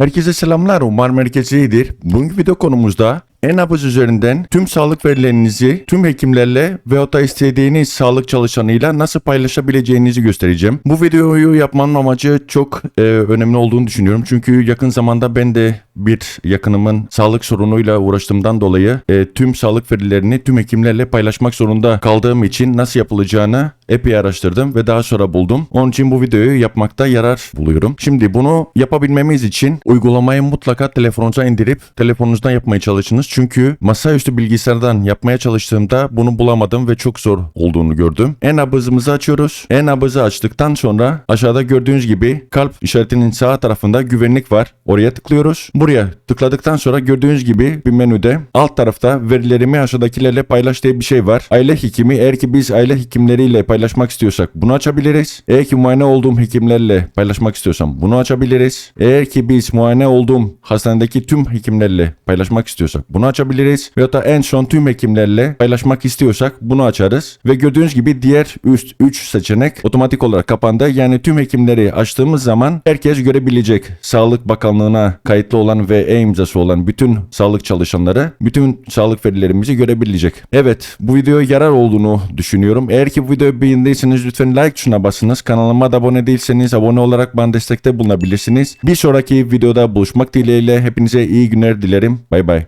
Herkese selamlar. Umarım herkes iyidir. Bugünkü video konumuzda e-nabız üzerinden tüm sağlık verilerinizi tüm hekimlerle veyahut da istediğiniz sağlık çalışanıyla nasıl paylaşabileceğinizi göstereceğim. Bu videoyu yapmanın amacı çok e, önemli olduğunu düşünüyorum. Çünkü yakın zamanda ben de bir yakınımın sağlık sorunuyla uğraştığımdan dolayı e, tüm sağlık verilerini tüm hekimlerle paylaşmak zorunda kaldığım için nasıl yapılacağını epey araştırdım ve daha sonra buldum. Onun için bu videoyu yapmakta yarar buluyorum. Şimdi bunu yapabilmemiz için uygulamayı mutlaka telefonunuza indirip telefonunuzdan yapmaya çalışınız. Çünkü masaüstü bilgisayardan yapmaya çalıştığımda bunu bulamadım ve çok zor olduğunu gördüm. E-nabızımızı açıyoruz. E-nabızı açtıktan sonra aşağıda gördüğünüz gibi kalp işaretinin sağ tarafında güvenlik var. Oraya tıklıyoruz. Buraya tıkladıktan sonra gördüğünüz gibi bir menüde alt tarafta verilerimi aşağıdakilerle paylaş diye bir şey var. Aile hekimi eğer ki biz aile hekimleriyle paylaşmak istiyorsak bunu açabiliriz. Eğer ki muayene olduğum hekimlerle paylaşmak istiyorsam bunu açabiliriz. Eğer ki biz muayene olduğum hastanedeki tüm hekimlerle paylaşmak istiyorsak bunu açabiliriz. Veyahut da en son tüm hekimlerle paylaşmak istiyorsak bunu açarız. Ve gördüğünüz gibi diğer üst 3 seçenek otomatik olarak kapandı. Yani tüm hekimleri açtığımız zaman herkes görebilecek. Sağlık Bakanlığı'na kayıtlı olan ve e-imzası olan bütün sağlık çalışanları bütün sağlık verilerimizi görebilecek. Evet bu videoya yarar olduğunu düşünüyorum. Eğer ki bu videoyu beğendiyseniz lütfen like tuşuna basınız. Kanalıma da abone değilseniz abone olarak bana destekte bulunabilirsiniz. Bir sonraki videoda buluşmak dileğiyle hepinize iyi günler dilerim. Bay bay.